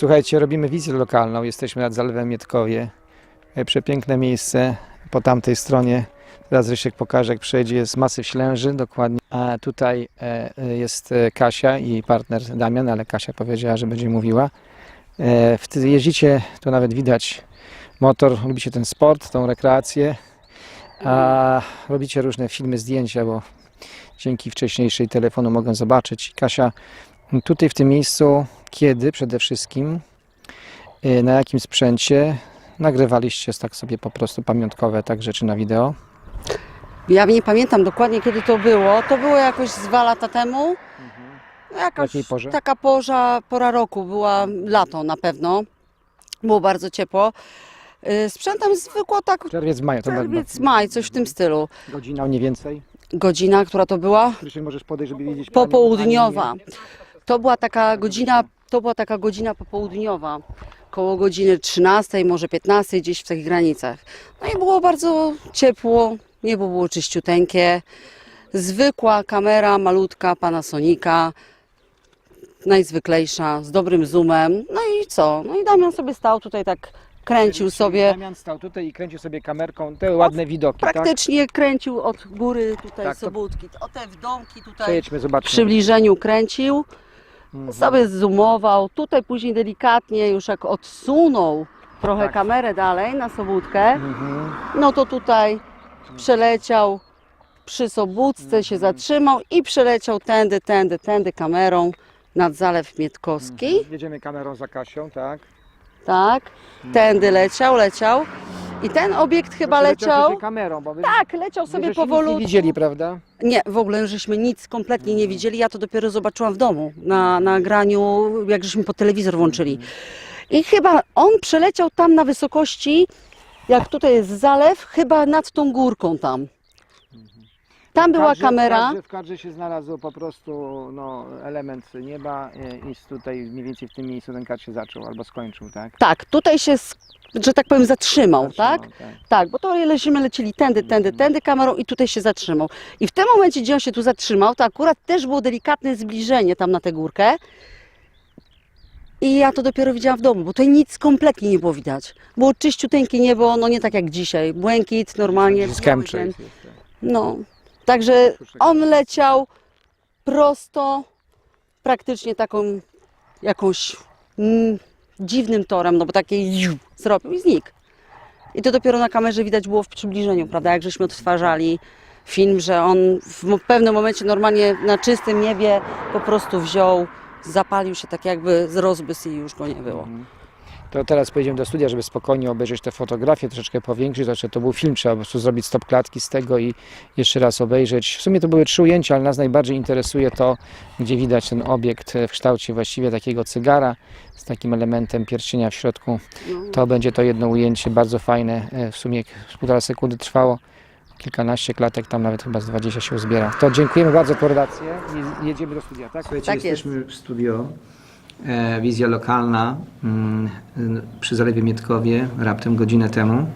Słuchajcie, robimy wizję lokalną. Jesteśmy nad Zalewem Mietkowie. E, Przepiękne miejsce po tamtej stronie. Teraz Rysiek pokaże, jak przejdzie. Jest masyw Ślęży, dokładnie. A tutaj e, e, jest Kasia i partner Damian, ale Kasia powiedziała, że będzie mówiła. Wtedy jeździcie, to nawet widać motor, lubicie ten sport, tą rekreację, a robicie różne filmy, zdjęcia, bo dzięki wcześniejszej telefonu mogę zobaczyć. Kasia, tutaj w tym miejscu, kiedy przede wszystkim, y, na jakim sprzęcie nagrywaliście tak sobie po prostu pamiątkowe tak rzeczy na wideo? Ja nie pamiętam dokładnie kiedy to było. To było jakoś z dwa lata temu. No W Jakaś jakiej porze? taka porza, pora roku była lato na pewno. Było bardzo ciepło. Y, Sprzętem zwykło tak Czerwiec, maj, to czerwiec, maj, coś w tym stylu. godzina mniej więcej. Godzina, która to była? Rysiek, możesz podejść, żeby wiedzieć. Popołudniowa. To była taka godzina, to była taka godzina popołudniowa. Koło godziny 13, może 15, gdzieś w takich granicach. No i było bardzo ciepło, niebo było czyściuteńkie. Zwykła kamera, malutka, Panasonica, najzwyklejsza, z dobrym zoomem. No i co? No i Damian sobie stał tutaj tak, kręcił sobie. Damian stał tutaj i kręcił sobie kamerką te ładne widoki, tak? Praktycznie kręcił od góry tutaj Tak, to- Sobótki, o te w domki tutaj Przejedźmy, w przybliżeniu kręcił. Mhm. sobie zoomował, tutaj później delikatnie już jak odsunął trochę Tak. kamerę dalej na Sobótkę, Mhm. no to tutaj przeleciał przy Sobótce, się Mhm. zatrzymał i przeleciał tędy, tędy, tędy kamerą nad Zalew Mietkowski, Jedziemy kamerą za Kasią, tak? tak, tędy leciał, leciał i ten obiekt chyba Proszę, leciał kamerą, bo wy, tak, leciał wy sobie żeście nic nie powolutku. widzieli, prawda? Nie, w ogóle żeśmy nic kompletnie nie widzieli. Ja to dopiero zobaczyłam w domu, na nagraniu, jak żeśmy po telewizor włączyli. I chyba on przeleciał tam na wysokości, jak tutaj jest zalew, chyba nad tą górką tam. Tam była Kadrze- kamera. W kadrze, w kadrze się znalazł po prostu no, element nieba i tutaj mniej więcej w tym miejscu ten kadr się zaczął albo skończył, tak? Tak, tutaj się, że tak powiem, zatrzymał, Zatrzymał, tak? Tak, bo to lecimy, lecieli tędy, tędy, tędy kamerą i tutaj się zatrzymał. I w tym momencie, gdzie on się tu zatrzymał, to akurat też było delikatne zbliżenie tam na tę górkę. I ja to dopiero widziałam w domu, bo tutaj nic kompletnie nie było widać. Było czyściuteńkie niebo, no nie tak jak dzisiaj. Błękit, normalnie. Jeszcze. No, także on leciał prosto, praktycznie taką jakąś mm, dziwnym torem, no bo takie ziu zrobił i znikł. I to dopiero na kamerze widać było w przybliżeniu, prawda, jak żeśmy odtwarzali film, że on w pewnym momencie normalnie na czystym niebie po prostu wziął, zapalił się tak jakby z rozbys i już go nie było. To teraz pojedziemy do studia, żeby spokojnie obejrzeć te fotografie, troszeczkę powiększyć. Znaczy, to był film, trzeba po prostu zrobić stop klatki z tego i jeszcze raz obejrzeć. W sumie to były trzy ujęcia, ale nas najbardziej interesuje to, gdzie widać ten obiekt w kształcie właściwie takiego cygara z takim elementem pierścienia w środku. To będzie to jedno ujęcie, bardzo fajne. e, W sumie półtora sekundy trwało. Kilkanaście klatek, tam nawet chyba z 20 się uzbiera. To dziękujemy bardzo za korelację i jedziemy do studia, tak? Słuchajcie, Tak jest. jesteśmy w studio. E, wizja lokalna mm, przy Zalewie Mietkowie raptem godzinę temu.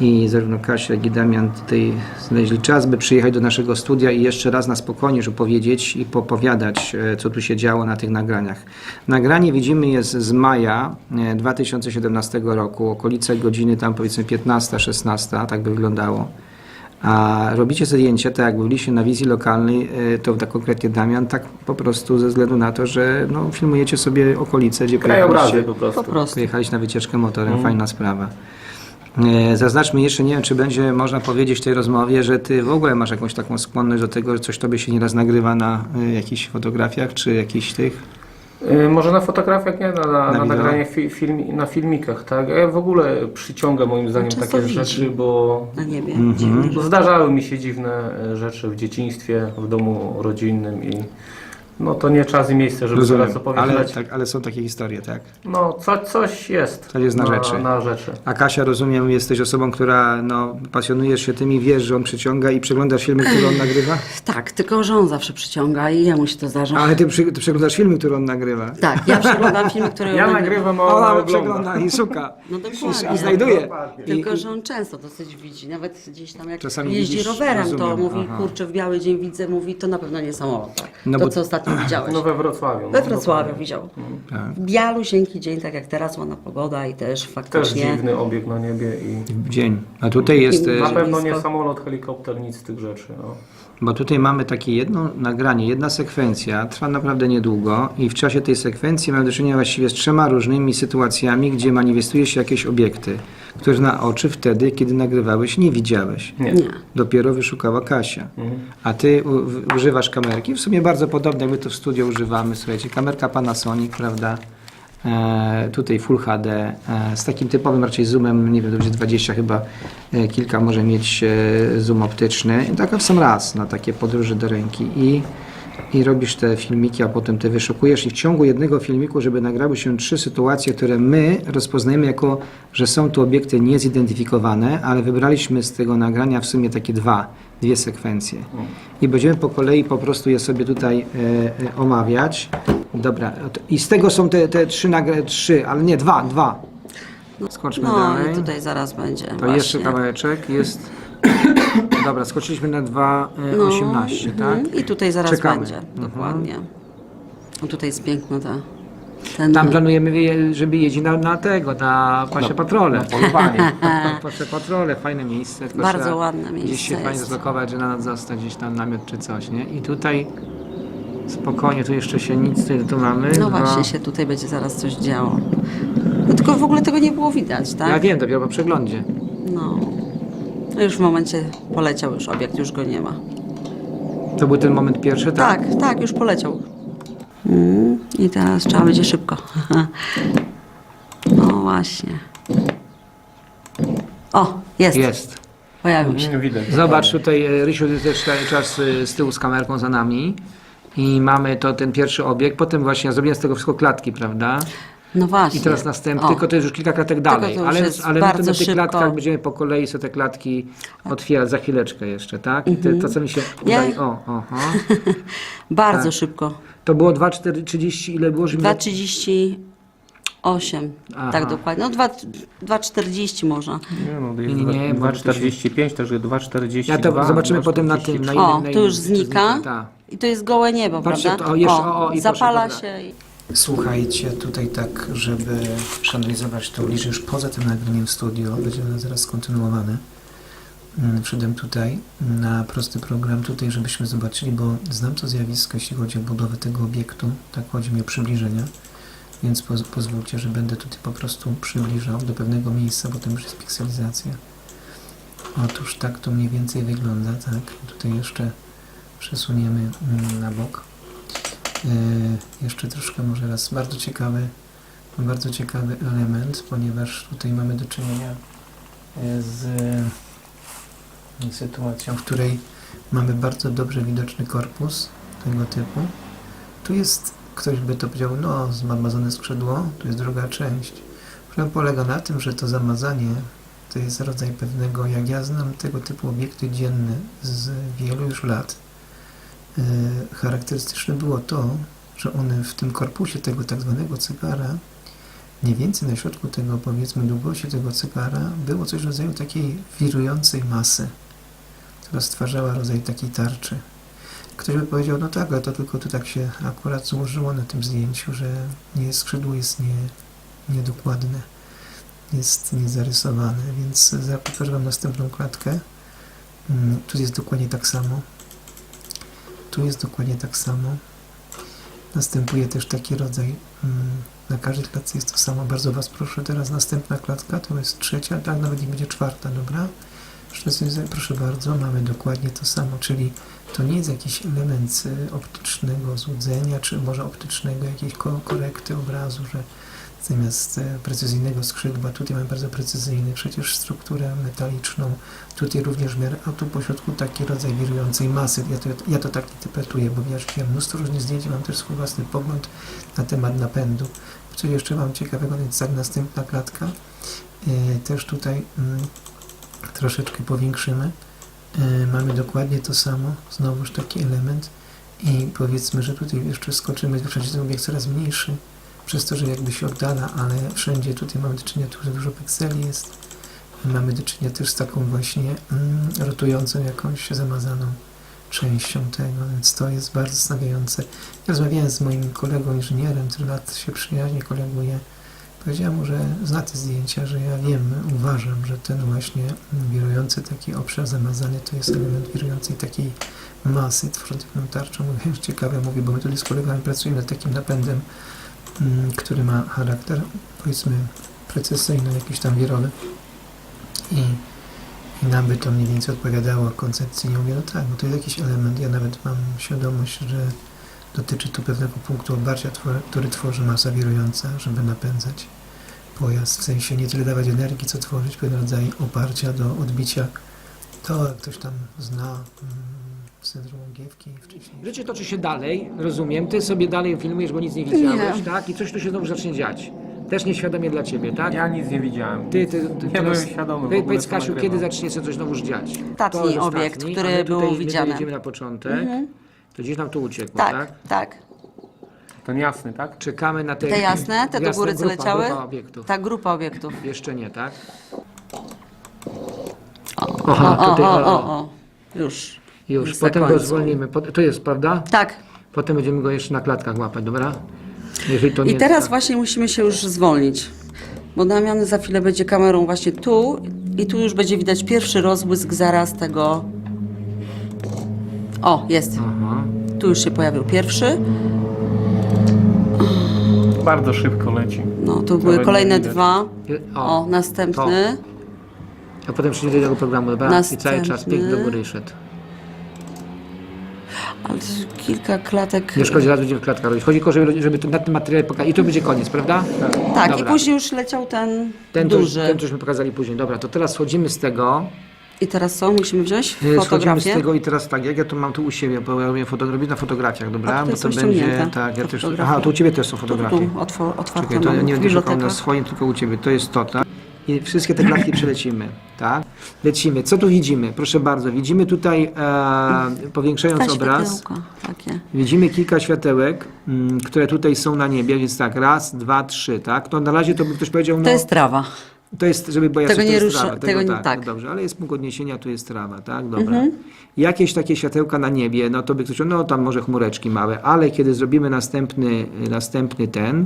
I zarówno Kasia, jak i Damian tutaj znaleźli czas, by przyjechać do naszego studia i jeszcze raz na spokojnie opowiedzieć i popowiadać, e, co tu się działo na tych nagraniach. Nagranie widzimy jest z maja e, 2017 roku, okolice godziny tam powiedzmy 15-16, tak by wyglądało. A robicie zdjęcie, tak jak byliście na wizji lokalnej, e, to tak konkretnie Damian, tak po prostu ze względu na to, że no, filmujecie sobie okolice, gdzie pojechaliście, po prostu. Po prostu. pojechaliście na wycieczkę motorem, fajna sprawa. E, Zaznaczmy jeszcze, nie wiem, czy będzie można powiedzieć w tej rozmowie, że ty w ogóle masz jakąś taką skłonność do tego, że coś tobie się nieraz nagrywa na y, jakichś fotografiach, czy jakichś tych. Y, Może na fotografiach, nie? Na, na, na, wideo? nagranie fi, film, na filmikach, tak? Ja w ogóle przyciąga moim zdaniem często takie widzi. rzeczy, bo Na niebie. Mhm. Dziwne, zdarzały mi się dziwne rzeczy w dzieciństwie, w domu rodzinnym i no to nie czas i miejsce, żeby teraz opowiadać. ale, tak, ale są takie historie, tak? No co, coś jest. Coś jest na rzeczy. Na rzeczy. A Kasia, rozumiem, jesteś osobą, która no, pasjonujesz się tym i wiesz, że on przyciąga i przeglądasz filmy, które on nagrywa? Tak, tylko że on zawsze przyciąga i jemu się to zdarza. Ale ty, przy, ty przeglądasz filmy, które on nagrywa. Tak, ja przeglądam filmy, które Ja on nagrywam, a Ona ona ogląda. przegląda i szuka. No I, dokładnie. i znajduje. Tylko, I, że on często dosyć widzi, nawet gdzieś tam jak Czasami jeździ widzisz, rowerem, to rozumiem, mówi, aha. kurczę, w biały dzień widzę, mówi, to na pewno nie samolot. Tak. No to, bo co ostatnio to widziałeś? No we Wrocławiu. We no, Wrocławiu dokładnie. widział. Tak. W bialusieńki dzień, tak jak teraz, ładna pogoda i też Też faktycznie... dziwny obieg na niebie i W dzień. A tutaj jest, I- e, na pewno nie blisko. samolot, helikopter, nic z tych rzeczy. No. bo tutaj mamy takie jedno nagranie, jedna sekwencja, trwa naprawdę niedługo i w czasie tej sekwencji mamy do czynienia właściwie z trzema różnymi sytuacjami, gdzie manifestuje się jakieś obiekty, które na oczy wtedy, kiedy nagrywałeś, nie widziałeś. Nie. Nie. Dopiero wyszukała Kasia. Mhm. A ty u, w- używasz kamerki, w sumie bardzo podobne, jak my to w studio używamy, słuchajcie, kamerka Panasonic, prawda? E, tutaj Full HD, e, z takim typowym raczej zoomem, nie wiem, to będzie 20 chyba, e, kilka może mieć e, zoom optyczny. I taka w sam raz na takie podróże do ręki i, i robisz te filmiki, a potem te wyszukujesz i w ciągu jednego filmiku, żeby nagrały się trzy sytuacje, które my rozpoznajemy jako, że są to obiekty niezidentyfikowane, ale wybraliśmy z tego nagrania w sumie takie dwa, dwie sekwencje. I będziemy po kolei po prostu je sobie tutaj e, e, omawiać. Dobra, i z tego są te, te trzy, nagra- trzy, ale nie, dwa, dwa. Skoczmy No dalej. i tutaj zaraz będzie To właśnie. jeszcze kawałeczek jest. Dobra, skoczyliśmy na 2,18, No, 18, tak? mhm. I tutaj zaraz Czekamy. będzie, Mhm. dokładnie. No tutaj jest piękna ta... Ten, Tam planujemy, je- żeby jeździć na, na tego, na pasie patrole. Polowanie. Pasie patrole, fajne miejsce. tylko Bardzo trzeba ładne miejsce Gdzieś się fajnie jest. zlokować, że na noc zostać gdzieś tam namiot czy coś, nie? I tutaj spokojnie, tu jeszcze się nic, tutaj tu mamy. No dwa- właśnie się tutaj będzie zaraz coś działo. No tylko w ogóle tego nie było widać, tak? Ja wiem, dopiero po przeglądzie. No. No Już w momencie poleciał już obiekt, już go nie ma. To był ten moment pierwszy, tak? Tak, tak, już poleciał. Mm, I teraz trzeba będzie szybko. No właśnie. O, jest. Jest. Pojawił się. Nie widać. Zobacz tutaj, e, Rysiu, ty też cały czas e, z tyłu z kamerką za nami. I mamy to ten pierwszy obiekt, potem właśnie ja zrobiłem z tego wszystko klatki, prawda? No właśnie. I teraz następny, O, tylko to jest już kilka klatek dalej, to ale, jest ale na tych szybko. klatkach będziemy po kolei sobie te klatki otwierać za chwileczkę jeszcze, tak? I te, to co mi się udaje, o, oho. Bardzo tak. szybko. To było 2,430, ile było? Żeby 2,38. Aha. Tak dokładnie. No 2 2,40 może. Nie, no, Nie, nie, nie, bo to 2,45, także 2,42. Ja to zobaczymy potem na tym, na innym. O, na tu innym, już znika. tak. I to jest gołe niebo, Patrzcie, prawda? to- o, jeszcze- o, o, i zapala proszę, dobra. się. Słuchajcie, tutaj tak, żeby przeanalizować to bliżej już poza tym nagraniem w studio, będzie ono zaraz kontynuowane. Mm, Wszedłem tutaj na prosty program, tutaj żebyśmy zobaczyli, bo znam to zjawisko, jeśli chodzi o budowę tego obiektu, tak chodzi mi o przybliżenia, więc poz pozwólcie, że będę tutaj po prostu przybliżał do pewnego miejsca, bo tam już jest pikselizacja. Otóż tak to mniej więcej wygląda, tak, tutaj jeszcze przesuniemy mm, na bok. E, jeszcze troszkę może raz. Bardzo ciekawy, bardzo ciekawy element, ponieważ tutaj mamy do czynienia e, z e, sytuacją, w której mamy bardzo dobrze widoczny korpus tego typu. Tu jest, ktoś by to powiedział, no, zamazane skrzydło, tu jest druga część. Problem polega na tym, że to zamazanie to jest rodzaj pewnego, jak ja znam tego typu obiekty dzienne z wielu już lat, charakterystyczne było to, że one w tym korpusie tego tak zwanego cygara, mniej więcej na środku tego, powiedzmy, długości tego cygara, było coś w rodzaju takiej wirującej masy, która stwarzała rodzaj takiej tarczy. Ktoś by powiedział, no tak, ale to tylko tu tak się akurat złożyło na tym zdjęciu, że nie, skrzydło jest nie, niedokładne, jest niezarysowane, więc zaproszę Wam następną klatkę. Mm, Tu jest dokładnie tak samo. Tu jest dokładnie tak samo. Następuje też taki rodzaj, mm, na każdej klatce jest to samo. Bardzo Was proszę, teraz następna klatka, to jest trzecia, tak nawet nie będzie czwarta, dobra? Proszę bardzo, mamy dokładnie to samo, czyli to nie jest jakiś element y, optycznego złudzenia, czy może optycznego jakiejś ko- korekty obrazu, że zamiast e, precyzyjnego skrzydła, tutaj mamy bardzo precyzyjny, przecież strukturę metaliczną, tutaj również miarę, a tu po środku taki rodzaj wirującej masy. Ja to, ja to tak interpretuję, bo miałem mnóstwo różnych zdjęć, mam też swój własny pogląd na temat napędu. Co jeszcze mam ciekawego, więc tak następna klatka. E, też tutaj mm, troszeczkę powiększymy. E, mamy dokładnie to samo, znowuż taki element i powiedzmy, że tutaj jeszcze skoczymy, przecież ten obiekt coraz mniejszy, przez to, że jakby się oddala, ale wszędzie tutaj mamy do czynienia, tu dużo pikseli jest. Mamy do czynienia też z taką właśnie mm, rotującą jakąś zamazaną częścią tego, więc to jest bardzo zastanawiające. Ja rozmawiałem z moim kolegą inżynierem, który lat się przyjaźnie koleguje. Powiedziałem mu, że zna te zdjęcia, że ja wiem, uważam, że ten właśnie wirujący taki obszar zamazany to jest element wirującej takiej masy tworzącej pewną tarczą. Mówię, ciekawe, mówię, bo my tutaj z kolegami pracujemy nad takim napędem, który ma charakter, powiedzmy, precesyjny, jakiś tam wirowy. I, I nam by to mniej więcej odpowiadało koncepcji. Ja mówię, no tak, bo to jest jakiś element. Ja nawet mam świadomość, że dotyczy to pewnego punktu obarcia, który tworzy masa wirująca, żeby napędzać pojazd. W sensie nie tyle dawać energii, co tworzyć pewien rodzaj oparcia do odbicia. To ktoś tam zna mm, syndrom Giewki wcześniej. Życie toczy się dalej, rozumiem. Ty sobie dalej filmujesz, bo nic nie widziałeś, tak? I coś tu się znowu zacznie dziać. Też nieświadomie dla ciebie, tak? Ja nic nie widziałem. Ty, ty, ty nie teraz- byłem świadomy. w Powiedz, ogóle, powiedz co Kasiu, nagrywam. kiedy zacznie się coś znowu dziać? Ostatni To jest obiekt, który a my był tutaj, my widziany. jedziemy na początek. To gdzieś nam tu uciekło, Tak, tak? tak. Ten jasny, tak? Czekamy na te... Te jasne, te do góry co grupa, leciały? Grupa obiektów. Ta grupa obiektów. Jeszcze nie, tak? O, Aha, o, tutaj, o, o, o, o. o. Już. Już, Już potem go końcu. zwolnimy. To jest, prawda? Tak. Potem będziemy go jeszcze na klatkach łapać, dobra? Jeżeli to nie I jest teraz tak. właśnie musimy się już zwolnić. Bo Damian za chwilę będzie kamerą właśnie tu i tu już będzie widać pierwszy rozbłysk zaraz tego. O, jest. Aha. Tu już się pojawił pierwszy. Bardzo szybko leci. No, tu były nie kolejne widać. dwa. O, O, następny. a potem przyjdzie do tego programu, dobra? I cały czas Następny. pik do góry szedł. Ale kilka klatek. Nie szkodzi, raz będziemy w klatkach robić. Chodzi tylko, żeby, żeby to, na tym materiale pokazać. I to będzie koniec, prawda? Tak, Dobra. i później już leciał ten, Ten, duży. ten, cośmy pokazali później. Dobra, to teraz schodzimy z tego. I teraz co? Musimy wziąć e, Schodzimy z fotografię. tego i teraz tak, jak ja to mam tu u siebie, bo ja robię fotografię na fotografiach, dobra? A, tutaj bo to są będzie. ściągnięte Tak, ja te też. fotografie. Aha, to u ciebie też są Tu, fotografie. tu, otwor, otwarte Czekaj, to ja mam nie będę szukał na swoim, tylko u ciebie. To jest to, tak? I wszystkie te klatki przelecimy, tak? Lecimy. Co tu widzimy? Proszę bardzo, widzimy tutaj, e, powiększając obraz, widzimy kilka światełek, mm, które tutaj są na niebie, więc tak, raz, dwa, trzy, tak? To na razie to by ktoś powiedział, no, To jest trawa. To jest żeby była Tego jasność, nie to jest rusza- trawa. tego nie- tak, tak. No dobrze, ale jest punkt odniesienia, tu jest trawa, tak? Dobra. Mhm. Jakieś takie światełka na niebie, no to by ktoś, no tam może chmureczki małe, ale kiedy zrobimy następny, następny ten,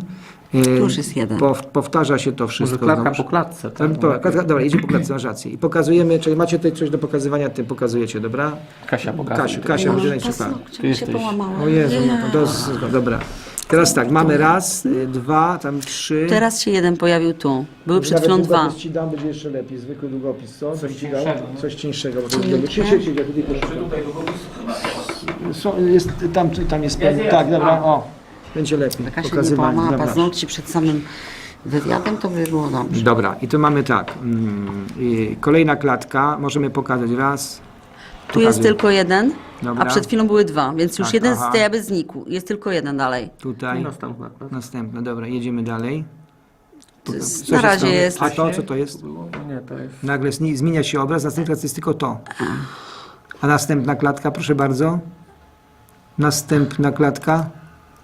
e, już jest jeden. pow- powtarza się to Może wszystko. klatka znowuż. po klatce, tak? po, klatka, dobra, idzie po klatce, masz rację. I pokazujemy, czyli macie tutaj coś do pokazywania, tym pokazujecie, dobra? Kasia pokaże. Kasiu, Kasia, będzie najszybsza. paznokcie Ty się połamały. O Jezu, no to dos, dobra. Teraz tak, mamy raz, y, dwa, tam trzy. Teraz się jeden pojawił tu. Były przed Nawet chwilą dwa. długopis ci dam, będzie jeszcze lepiej. Zwykły długopis, co? Coś ci dał? cieńszego. Coś cieńszego. Bo to jest ja tutaj proszę. Są, jest, tam, tam jest, jest. Tak, dobra, o. Będzie lepiej. Taka się nie Pokazywanie, połamała dobra. paznokci przed samym wywiadem, to by było dobrze. Dobra, i tu mamy tak. Mm, kolejna klatka, możemy pokazać raz. Tu jest tylko jeden, Dobra. a przed chwilą były dwa, więc już Tak, jeden aha. z tej jakby znikł. Jest tylko jeden dalej. Tutaj. I następna. tak? Następne, dobra, jedziemy dalej. To jest, Co na razie stało? jest. A to, co to jest? Nie, to jest... Nagle zni- zmienia się obraz, następna to jest tylko to. A następna klatka, proszę bardzo. Następna klatka.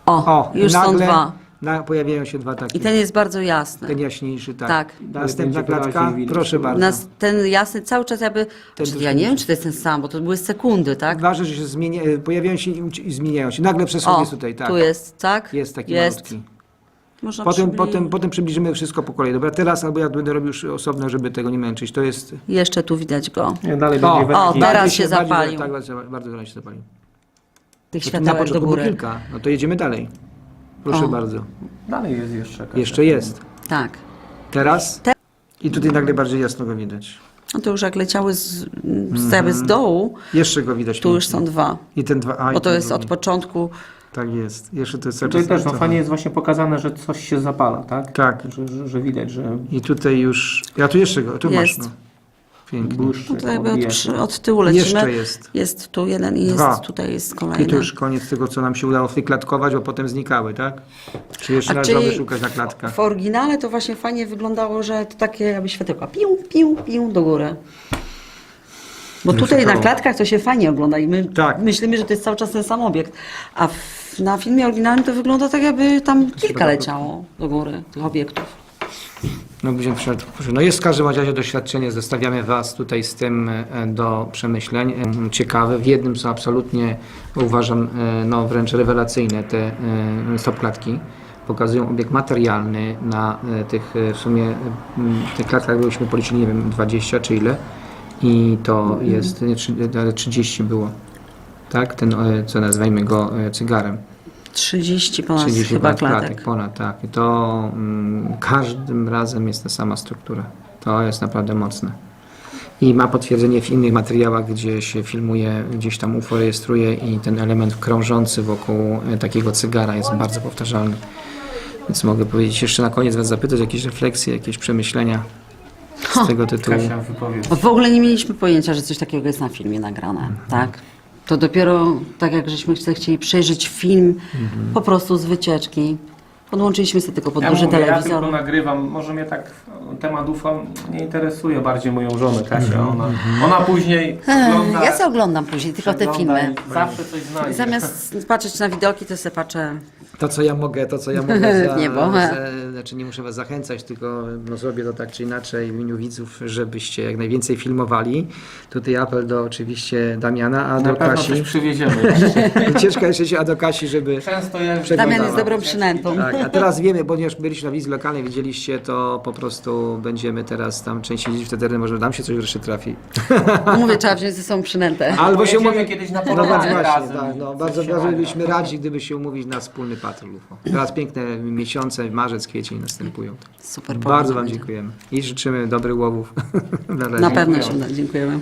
O, O, już są nagle dwa. Na, pojawiają się dwa takie. I ten jest bardzo jasny. Ten jaśniejszy, tak. Tak. Następna klatka, proszę bardzo. Nas, ten jasny cały czas jakby. Ten ja nie wiem, czy to jest ten sam, bo to były sekundy, tak? Ważne, że się zmienia, e, pojawiają się i, zmieniają się. Nagle przestrzeń O, jest tutaj, tak. tu jest, tak? Jest taki Jest. malutki. Można Potem, przybli- potem, potem przybliżymy wszystko po kolei. Dobra, teraz albo ja będę robił już osobno, żeby tego nie męczyć. To jest... Jeszcze tu widać go. Nie, dalej O, o, teraz bardziej się bardziej- zapalił. Tak, bardzo, bardzo się zapalił. Tych Na światełek do góry. kilka. No to jedziemy dalej. Proszę O. bardzo. Dalej jest jeszcze. Kasia. Jeszcze jest. Tak. Teraz? Te- I tutaj nagle bardziej jasno go widać. No to już jak leciały z, z, jakby z dołu, Jeszcze go widać. tu już pięknie. są dwa. I ten dwa. A, i Bo to ten jest drugi. od początku. Tak jest. Jeszcze to jest cały Tutaj czas też no, fajnie jest właśnie pokazane, że coś się zapala, tak? Tak. Że, że, że widać, że I tutaj już. Ja tu jeszcze go. Tu Jest. masz. No. Pięknie. błyszczy. No to jakby odbija od, przy- od tyłu lecimy. Jeszcze jest. Jest tu jeden i jest Dwa. tutaj jest I kolejny. to już koniec tego, co nam się udało wyklatkować, bo potem znikały, tak? Czy jeszcze A należało czyli szukać na klatkach? W oryginale to właśnie fajnie wyglądało, że to takie jakby światełka pił, pił, pił do góry. Bo tutaj na klatkach to się fajnie ogląda i my Tak. myślimy, że to jest cały czas ten sam obiekt. A w, na filmie oryginalnym to wygląda tak, jakby tam kilka leciało do góry tych obiektów. No, będziemy przyszedł- no jest w każdym razie doświadczenie, zostawiamy Was tutaj z tym e, do przemyśleń. E, Ciekawe, w jednym są absolutnie, uważam, e, no wręcz rewelacyjne te stopklatki. Pokazują obiekt materialny na tych w sumie m, tych klatkach byśmy policzyli, nie wiem, 20 czy ile. I to jest, nie, trzy- ale 30 było. Tak, ten, co nazwijmy go cygarem. 30 ponad 30 chyba ponad klatek. Ponad, tak. I to mm, każdym razem jest ta sama struktura. To jest naprawdę mocne. I ma potwierdzenie w innych materiałach, gdzie się filmuje, gdzieś tam UFO rejestruje i ten element krążący wokół e, takiego cygara jest bardzo powtarzalny. Więc mogę powiedzieć jeszcze na koniec Was zapytać jakieś refleksje, jakieś przemyślenia z tego tytułu. Kasia wypowiedz. Bo w ogóle nie mieliśmy pojęcia, że coś takiego jest na filmie nagrane, tak? To dopiero tak jak żeśmy chcieli przejrzeć film po prostu z wycieczki. Podłączyliśmy sobie tylko pod Ja, duży mówię, ja telewizor. tylko nagrywam, może mnie tak temat UFO nie interesuje, bardziej moją żonę Kasię. Ona, ona później ogląda, Ja sobie oglądam później tylko te przegląda filmy. i Zawsze coś znajdzie. Zamiast patrzeć na widoki, to sobie patrzę. To, co ja mogę, to, co ja mogę, za, Niebo. za, znaczy nie muszę Was zachęcać, tylko no, zrobię to tak czy inaczej w imieniu widzów, żebyście jak najwięcej filmowali. Tutaj apel do oczywiście Damiana, a Na do pewno coś Kasi. przywieziemy. Wycieczka jeszcze się, a do Kasi, żeby... Często. Przeglądam. Damian jest dobrą przynętą. Tak, a teraz wiemy, ponieważ byliśmy na wizji lokalnej, widzieliście, to po prostu będziemy teraz tam częściej jeździć, wtedy może nam się coś wreszcie trafi. Mówię, trzeba wziąć ze sobą przynętę. Albo się umówi... kiedyś na No właśnie, tak, no, coś bardzo, bardzo byliśmy radzi, gdyby się umówić na wspólny patrol UFO. Teraz piękne miesiące, marzec, kwiecień następują. Super Bardzo Wam dziękujemy i życzymy dobrych łowów. Na razie. Na pewno się uda. Dziękujemy.